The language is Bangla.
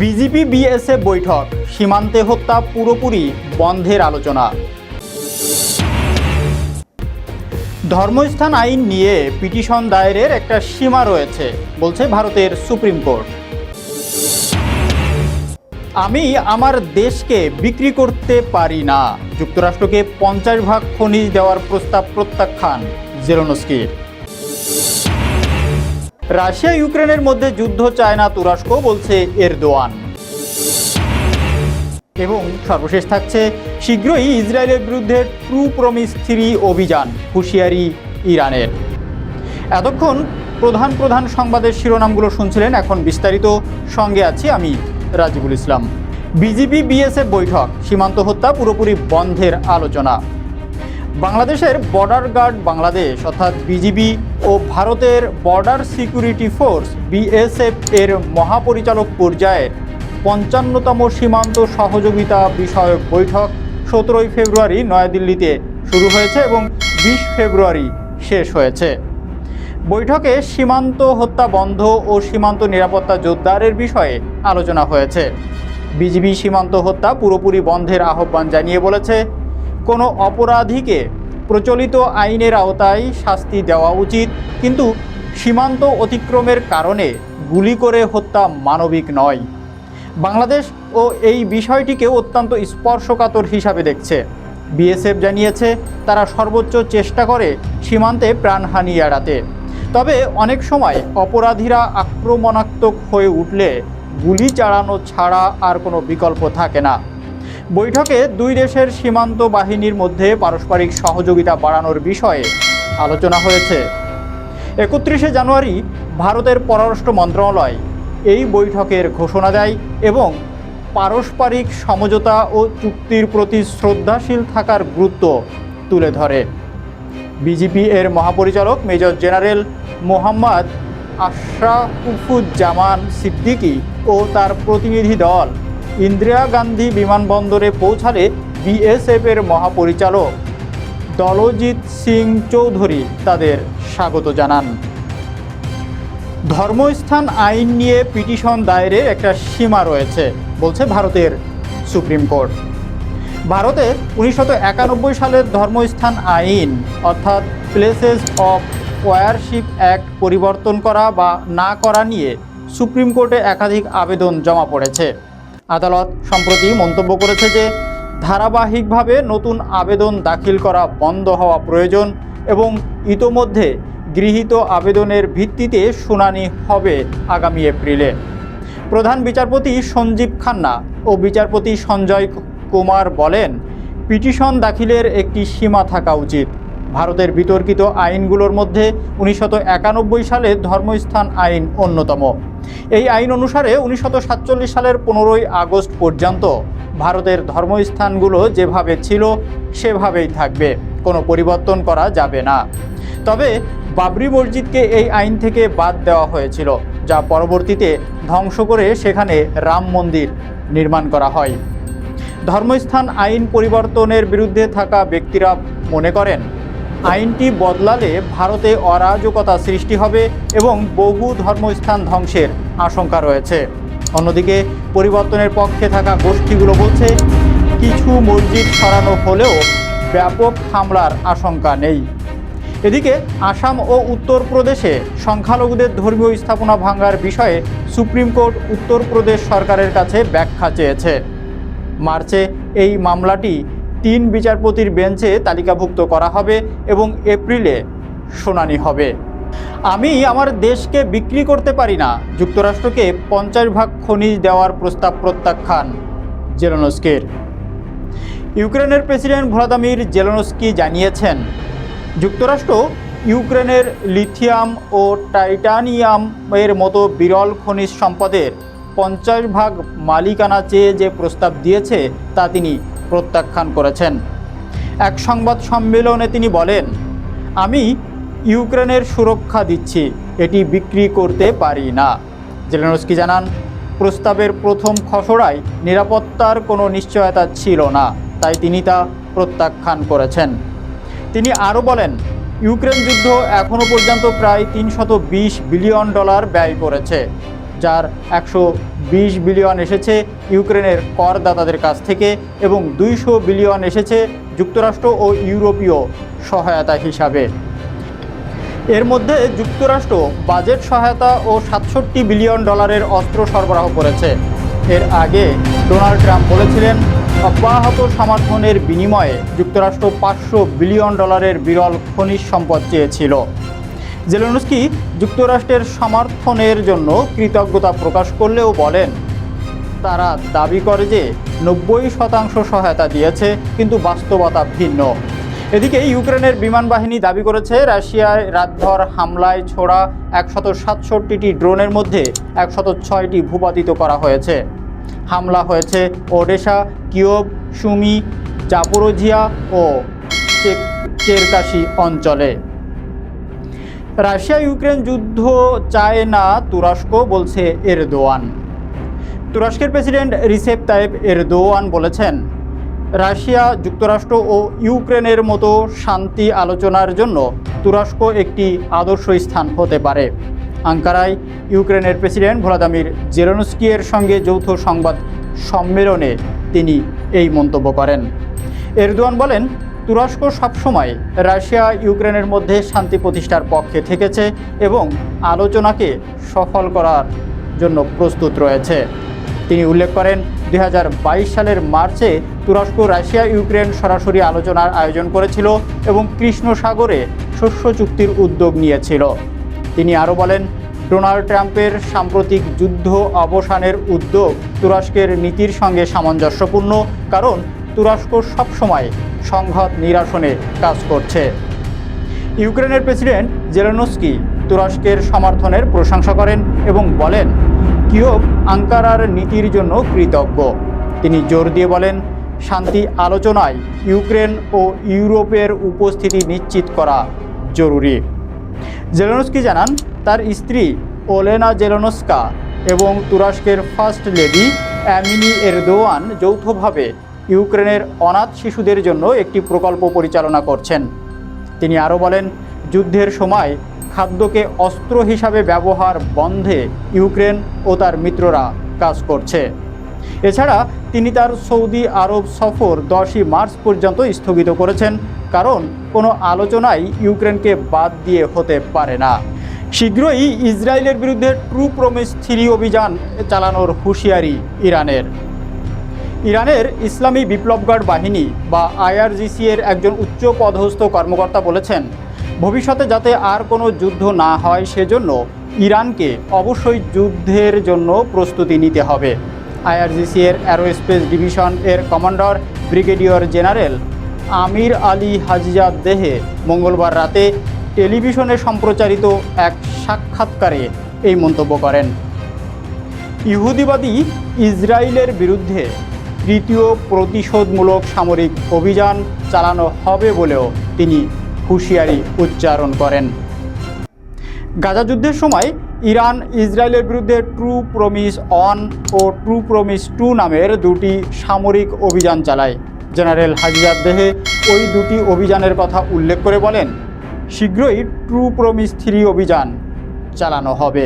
বিজেপি বিএসএফ বৈঠক, সীমান্তে হত্যা পুরোপুরি বন্ধের আলোচনা। ধর্মস্থান আইন নিয়ে পিটিশন দায়েরের একটা সীমা রয়েছে, বলছে ভারতের সুপ্রিম কোর্ট। আমি আমার দেশকে বিক্রি করতে পারি না। যুক্তরাষ্ট্রকে পঞ্চাশ ভাগ খনিজ দেওয়ার প্রস্তাব প্রত্যাখ্যান, জেরোনস্কির। রাশিয়া, ইউক্রেনের মধ্যে যুদ্ধ চায় না তুরস্ক বলছে এরদোয়ান। এবং সর্বশেষ থাকছে, শীঘ্রই ইসরায়েলের বিরুদ্ধে ট্রু প্রমিস থ্রি অভিযান হুঁশিয়ারি ইরানের। এতক্ষণ প্রধান প্রধান সংবাদের শিরোনামগুলো শুনছিলেন, এখন বিস্তারিত। সঙ্গে আছি আমি রাজিবুল ইসলাম। বিজিবি, বিএসএফ বৈঠক, সীমান্ত হত্যা পুরোপুরি বন্ধের আলোচনা। বাংলাদেশের বর্ডার গার্ড বাংলাদেশ অর্থাৎ বিজিবি ও ভারতের বর্ডার সিকিউরিটি ফোর্স বিএসএফ এর মহাপরিচালক পর্যায়ের পঞ্চান্নতম সীমান্ত সহযোগিতা বিষয়ক বৈঠক সতেরোই ফেব্রুয়ারি নয়াদিল্লিতে শুরু হয়েছে এবং বিশ ফেব্রুয়ারি শেষ হয়েছে। বৈঠকে সীমান্ত হত্যা বন্ধ ও সীমান্ত নিরাপত্তা জোরদারের বিষয়ে আলোচনা হয়েছে। বিজিবি সীমান্ত হত্যা পুরোপুরি বন্ধের আহ্বান জানিয়ে বলেছে কোনো অপরাধীকে প্রচলিত আইনের আওতায় শাস্তি দেওয়া উচিত, কিন্তু সীমান্ত অতিক্রমের কারণে গুলি করে হত্যা মানবিক নয়। বাংলাদেশ ও এই বিষয়টিকে অত্যন্ত স্পর্শকাতর হিসাবে দেখছে। বিএসএফ জানিয়েছে, তারা সর্বোচ্চ চেষ্টা করে সীমান্তে প্রাণহানি এড়াতে। তবে অনেক সময় অপরাধীরা আক্রমণাত্মক হয়ে উঠলে গুলি চালানো ছাড়া আর কোনো বিকল্প থাকে না। বৈঠকে দুই দেশের সীমান্ত বাহিনীর মধ্যে পারস্পরিক সহযোগিতা বাড়ানোর বিষয়ে আলোচনা হয়েছে। একত্রিশে জানুয়ারি ভারতের পররাষ্ট্র মন্ত্রণালয় এই বৈঠকের ঘোষণা দেয় এবং পারস্পরিক সমঝোতা ও চুক্তির প্রতি শ্রদ্ধাশীল থাকার গুরুত্ব তুলে ধরে। বিজেপি এর মহাপরিচালক মেজর জেনারেল মোহাম্মদ আশরাফুজ্জামান সিদ্দিকী ও তার প্রতিনিধি দল ইন্দিরা গান্ধী বিমানবন্দরে পৌঁছালে বিএসএফ এর মহাপরিচালক দলজিৎ সিং চৌধুরী তাদের স্বাগত জানান। ধর্মস্থান আইন নিয়ে পিটিশন দায়েরের একটা সীমা রয়েছে, বলছে ভারতের সুপ্রিম কোর্ট। ভারতে উনিশশো একানব্বই সালের ধর্মস্থান আইন, অর্থাৎ প্লেসেস অফ ওয়ারশিপ অ্যাক্ট পরিবর্তন করা বা না করা নিয়ে সুপ্রিম কোর্টে একাধিক আবেদন জমা পড়েছে। আদালত সম্প্রতি মন্তব্য করেছে যে, ধারাবাহিকভাবে নতুন আবেদন দাখিল করা বন্ধ হওয়া প্রয়োজন এবং ইতোমধ্যে গৃহীত আবেদনের ভিত্তিতে শুনানি হবে আগামী এপ্রিলে। প্রধান বিচারপতি সঞ্জীব খান্না ও বিচারপতি সঞ্জয় কুমার বলেন, পিটিশন দাখিলের একটি সীমা থাকা উচিত। ভারতের বিতর্কিত আইনগুলোর মধ্যে উনিশশো একানব্বই সালে ধর্মস্থান আইন অন্যতম। এই আইন অনুসারে উনিশশো সাতচল্লিশ সালের পনেরোই আগস্ট পর্যন্ত ভারতের ধর্মস্থানগুলো যেভাবে ছিল, সেভাবেই থাকবে। কোনো পরিবর্তন করা যাবে না। তবে বাবরি মসজিদকে এই আইন থেকে বাদ দেওয়া হয়েছিল, যা পরবর্তীতে ধ্বংস করে সেখানে রাম মন্দির নির্মাণ করা হয়। ধর্মস্থান আইন পরিবর্তনের বিরুদ্ধে থাকা ব্যক্তিরা মনে করেন আইনটি বদলালে ভারতে অরাজকতা সৃষ্টি হবে এবং বহু ধর্মস্থান ধ্বংসের আশঙ্কা রয়েছে। অন্যদিকে, পরিবর্তনের পক্ষে থাকা গোষ্ঠীগুলো বলছে, কিছু মসজিদ সরানো হলেও ব্যাপক হামলার আশঙ্কা নেই। এদিকে, আসাম ও উত্তরপ্রদেশে সংখ্যালঘুদের ধর্মীয় স্থাপনা ভাঙার বিষয়ে সুপ্রিম কোর্ট উত্তরপ্রদেশ সরকারের কাছে ব্যাখ্যা চেয়েছে। মার্চে এই মামলাটি তিন বিচারপতির বেঞ্চে তালিকাভুক্ত করা হবে এবং এপ্রিলে শুনানি হবে। আমি আমার দেশকে বিক্রি করতে পারি না, যুক্তরাষ্ট্রকে পঞ্চাশ ভাগ খনিজ দেওয়ার প্রস্তাব প্রত্যাখ্যান জেলনস্কির। ইউক্রেনের প্রেসিডেন্ট ভ্লাদিমির জেলনস্কি জানিয়েছেন, যুক্তরাষ্ট্র ইউক্রেনের লিথিয়াম ও টাইটানিয়াম এর মতো বিরল খনিজ সম্পদের পঞ্চাশ ভাগ মালিকানা চেয়ে যে প্রস্তাব দিয়েছে, তা তিনি প্রত্যাখ্যান করেছেন। এক সংবাদ সম্মেলনে তিনি বলেন, আমি ইউক্রেনের সুরক্ষা দিচ্ছি, এটি বিক্রি করতে পারি না। জেলেনস্কি জানান, প্রস্তাবের প্রথম খসড়ায় নিরাপত্তার কোনো নিশ্চয়তা ছিল না, তাই তিনি তা প্রত্যাখ্যান করেছেন। তিনি আরও বলেন, ইউক্রেন যুদ্ধ এখনও পর্যন্ত প্রায় তিনশত বিলিয়ন ডলার ব্যয় করেছে। যার একশো বিশ বিলিয়ন এসেছে ইউক্রেনের করদাতাদের কাছ থেকে এবং দুইশো বিলিয়ন এসেছে যুক্তরাষ্ট্র ও ইউরোপীয় সহায়তা হিসাবে। এর মধ্যে যুক্তরাষ্ট্র বাজেট সহায়তা ও সাতষট্টি বিলিয়ন ডলারের অস্ত্র সরবরাহ করেছে। এর আগে ডোনাল্ড ট্রাম্প বলেছিলেন, অব্যাহত সমর্থনের বিনিময়ে যুক্তরাষ্ট্র পাঁচশো বিলিয়ন ডলারের বিরল খনিজ সম্পদ চেয়েছিল। জেলেনস্কি যুক্তরাষ্ট্রের সমর্থনের জন্য কৃতজ্ঞতা প্রকাশ করলেও বলেন, তারা দাবি করে যে নব্বই শতাংশ সহায়তা দিয়েছে, কিন্তু বাস্তবতা ভিন্ন। এদিকে ইউক্রেনের বিমান বাহিনী দাবি করেছে, রাশিয়ায় রাতভর হামলায় ছোড়া একশত সাতষট্টিটি ড্রোনের মধ্যে একশত ছয়টি ভূপাতিত করা হয়েছে। হামলা হয়েছে ওডেশা, কিয়োভ, সুমি, জাপোরোজিয়া ও চেরকাশি অঞ্চলে। রাশিয়া ইউক্রেন যুদ্ধ চায় না, তুরস্ক বলছে এরদোয়ান। তুরস্কের প্রেসিডেন্ট রিসেপ তাইব এরদোয়ান বলেছেন, রাশিয়া যুক্তরাষ্ট্র ও ইউক্রেনের মতো শান্তি আলোচনার জন্য তুরস্ক একটি আদর্শ স্থান হতে পারে। আঙ্কারায় ইউক্রেনের প্রেসিডেন্ট ভ্লাদিমির জেরনস্কিয়ের সঙ্গে যৌথ সংবাদ সম্মেলনে তিনি এই মন্তব্য করেন। এরদোয়ান বলেন তুরস্ক সবসময় রাশিয়া, ইউক্রেনের মধ্যে শান্তি প্রতিষ্ঠার পক্ষে থেকেছে এবং আলোচনাকে সফল করার জন্য প্রস্তুত রয়েছে। তিনি উল্লেখ করেন দু হাজার বাইশ সালের মার্চে তুরস্ক, রাশিয়া, ইউক্রেন সরাসরি আলোচনার আয়োজন করেছিল এবং কৃষ্ণ সাগরে শস্য চুক্তির উদ্যোগ নিয়েছিল। তিনি আরও বলেন, ডোনাল্ড ট্রাম্পের সাম্প্রতিক যুদ্ধ অবসানের উদ্যোগ তুরস্কের নীতির সঙ্গে সামঞ্জস্যপূর্ণ, কারণ তুরস্ক সবসময় সংঘাত নিরাসনে কাজ করছে। ইউক্রেনের প্রেসিডেন্ট জেলেনস্কি তুরস্কের সমর্থনের প্রশংসা করেন এবং বলেন, কিয়ব আঙ্কারার নীতির জন্য কৃতজ্ঞ। তিনি জোর দিয়ে বলেন, শান্তি আলোচনায় ইউক্রেন ও ইউরোপের উপস্থিতি নিশ্চিত করা জরুরি। জেলেনস্কি জানান, তার স্ত্রী ওলেনা জেলেনস্কা এবং তুরস্কের ফার্স্ট লেডি অ্যামিনি এরদোয়ান যৌথভাবে ইউক্রেনের অনাথ শিশুদের জন্য একটি প্রকল্প পরিচালনা করছেন। তিনি আরও বলেন, যুদ্ধের সময় খাদ্যকে অস্ত্র হিসাবে ব্যবহার বন্ধে ইউক্রেন ও তার মিত্ররা কাজ করছে। এছাড়া তিনি তার সৌদি আরব সফর দশই মার্চ পর্যন্ত স্থগিত করেছেন, কারণ কোনো আলোচনাই ইউক্রেনকে বাদ দিয়ে হতে পারে না। শীঘ্রই ইসরায়েলের বিরুদ্ধে ট্রু প্রমিস থ্রি অভিযান চালানোর হুঁশিয়ারি ইরানের। ইরানের ইসলামী বিপ্লবগার্ড বাহিনী বা আইআরজিসি এর একজন উচ্চ পদস্থ কর্মকর্তা বলেছেন, ভবিষ্যতে যাতে আর কোনো যুদ্ধ না হয় সেজন্য ইরানকে অবশ্যই যুদ্ধের জন্য প্রস্তুতি নিতে হবে। আইআরজিসি এর অ্যারোস্পেস ডিভিশন এর commander, brigadier general Amir Ali Hajizadeh দেহে মঙ্গলবার রাতে টেলিভিশনে সম্প্রচারিত এক সাক্ষাৎকারে এই মন্তব্য করেন। ইহুদিবাদী ইসরায়েলের বিরুদ্ধে তৃতীয় প্রতিশোধমূলক সামরিক অভিযান চালানো হবে বলেও তিনি হুঁশিয়ারি উচ্চারণ করেন। গাজা যুদ্ধের সময় ইরান ইসরায়েলের বিরুদ্ধে ট্রু প্রমিস অন ও ট্রু প্রমিস টু নামের দুটি সামরিক অভিযান চালায়। জেনারেল হাজিয়ার দেহে ওই দুটি অভিযানের কথা উল্লেখ করে বলেন, শীঘ্রই ট্রু প্রমিস থ্রি অভিযান চালানো হবে।